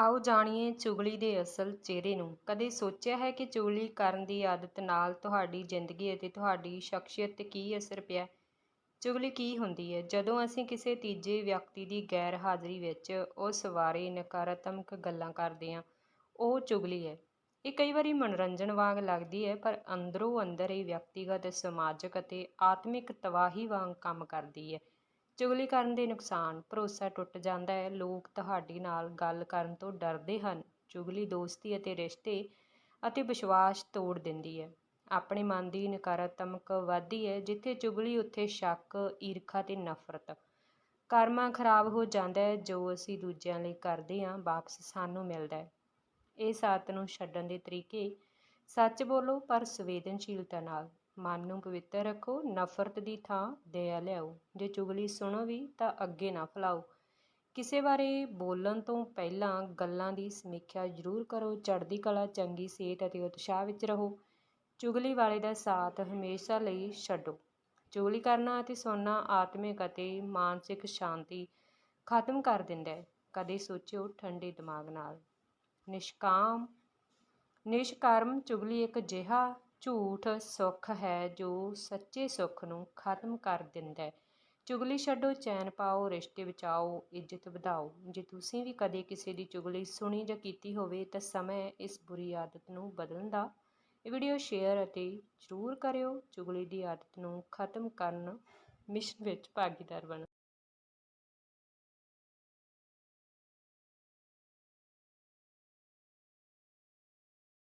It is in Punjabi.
ਆਓ ਜਾਣੀਏ ਚੁਗਲੀ ਦੇ ਅਸਲ ਚਿਹਰੇ ਨੂੰ। ਕਦੇ ਸੋਚਿਆ ਹੈ ਕਿ ਚੁਗਲੀ ਕਰਨ ਦੀ ਆਦਤ ਨਾਲ ਤੁਹਾਡੀ ਜ਼ਿੰਦਗੀ ਅਤੇ ਤੁਹਾਡੀ ਸ਼ਖਸੀਅਤ 'ਤੇ ਕੀ ਅਸਰ ਪਿਆ? ਚੁਗਲੀ ਕੀ ਹੁੰਦੀ ਹੈ? ਜਦੋਂ ਅਸੀਂ ਕਿਸੇ ਤੀਜੇ ਵਿਅਕਤੀ ਦੀ ਗੈਰ ਹਾਜ਼ਰੀ ਵਿੱਚ ਉਸ ਬਾਰੇ ਨਕਾਰਾਤਮਕ ਗੱਲਾਂ ਕਰਦੇ ਹਾਂ, ਉਹ ਚੁਗਲੀ ਹੈ। ਇਹ ਕਈ ਵਾਰੀ ਮਨੋਰੰਜਨ ਵਾਂਗ ਲੱਗਦੀ ਹੈ, ਪਰ ਅੰਦਰੋਂ ਅੰਦਰ ਇਹ ਵਿਅਕਤੀਗਤ, ਸਮਾਜਿਕ ਅਤੇ ਆਤਮਿਕ ਤਬਾਹੀ ਵਾਂਗ ਕੰਮ ਕਰਦੀ ਹੈ। ਚੁਗਲੀ ਕਰਨ ਦੇ ਨੁਕਸਾਨ, ਭਰੋਸਾ ਟੁੱਟ ਜਾਂਦਾ ਹੈ, ਲੋਕ ਤੁਹਾਡੀ ਨਾਲ ਗੱਲ ਕਰਨ ਤੋਂ ਡਰਦੇ ਹਨ, ਚੁਗਲੀ ਦੋਸਤੀ ਅਤੇ ਰਿਸ਼ਤੇ ਅਤੇ ਵਿਸ਼ਵਾਸ ਤੋੜ ਦਿੰਦੀ ਹੈ। ਆਪਣੇ ਮਨ ਦੀ ਨਕਾਰਾਤਮਕ ਵਧਦੀ ਹੈ, ਜਿੱਥੇ ਚੁਗਲੀ ਉੱਥੇ ਸ਼ੱਕ, ਈਰਖਾ ਤੇ ਨਫ਼ਰਤ ਕਰਮਾ ਖਰਾਬ ਹੋ ਜਾਂਦਾ ਹੈ, ਜੋ ਅਸੀਂ ਦੂਜਿਆਂ ਲਈ ਕਰਦੇ ਹਾਂ, ਵਾਪਸ ਸਾਨੂੰ ਮਿਲਦਾ ਹੈ। ਇਸ ਆਦਤ ਨੂੰ ਛੱਡਣ ਦੇ ਤਰੀਕੇ ਸੱਚ ਬੋਲੋ, ਪਰ ਸੰਵੇਦਨਸ਼ੀਲਤਾ ਨਾਲ। ਮਨ ਨੂੰ ਪਵਿੱਤਰ ਰੱਖੋ, ਨਫ਼ਰਤ ਦੀ ਥਾਂ ਦਇਆ ਲਿਆਓ। ਜੇ ਚੁਗਲੀ ਸੁਣੋ ਵੀ ਤਾਂ ਅੱਗੇ ਨਾ ਫੈਲਾਓ। ਕਿਸੇ ਬਾਰੇ ਬੋਲਣ ਤੋਂ ਪਹਿਲਾਂ ਗੱਲਾਂ ਦੀ ਸਮੀਖਿਆ ਜ਼ਰੂਰ ਕਰੋ। ਚੜ੍ਹਦੀ ਕਲਾ, ਚੰਗੀ ਸਿਹਤ ਅਤੇ ਉਤਸ਼ਾਹ ਵਿੱਚ ਰਹੋ। ਚੁਗਲੀ ਵਾਲੇ ਦਾ ਸਾਥ ਹਮੇਸ਼ਾ ਲਈ ਛੱਡੋ। ਚੁਗਲੀ ਕਰਨਾ ਅਤੇ ਸੁਣਨਾ ਆਤਮਿਕ ਅਤੇ ਮਾਨਸਿਕ ਸ਼ਾਂਤੀ ਖਤਮ ਕਰ ਦਿੰਦਾ ਹੈ। ਕਦੇ ਸੋਚਿਓ ਠੰਡੇ ਦਿਮਾਗ ਨਾਲ। ਨਿਸ਼ਕਾਮ, ਨਿਸ਼ਕਰਮ ਚੁਗਲੀ ਇੱਕ ਅਜਿਹਾ ਝੂਠ ਸੁੱਖ ਹੈ ਜੋ ਸੱਚੇ ਸੁੱਖ ਨੂੰ ਖਤਮ ਕਰ ਦਿੰਦਾ ਹੈ। ਚੁਗਲੀ ਛੱਡੋ, ਚੈਨ ਪਾਓ, ਰਿਸ਼ਤੇ ਬਚਾਓ, ਇੱਜ਼ਤ ਵਧਾਓ। ਜੇ ਤੁਸੀਂ ਵੀ ਕਦੇ ਕਿਸੇ ਦੀ ਚੁਗਲੀ ਸੁਣੀ ਜਾਂ ਕੀਤੀ ਹੋਵੇ ਤਾਂ ਸਮਾਂ ਇਸ ਬੁਰੀ ਆਦਤ ਨੂੰ ਬਦਲਣ ਦਾ ਇਹ ਵੀਡੀਓ ਸ਼ੇਅਰ ਅਤੇ ਜ਼ਰੂਰ ਕਰਿਓ। ਚੁਗਲੀ ਦੀ ਆਦਤ ਨੂੰ ਖਤਮ ਕਰਨ ਮਿਸ਼ਨ ਵਿੱਚ ਭਾਗੀਦਾਰ ਬਣੋ।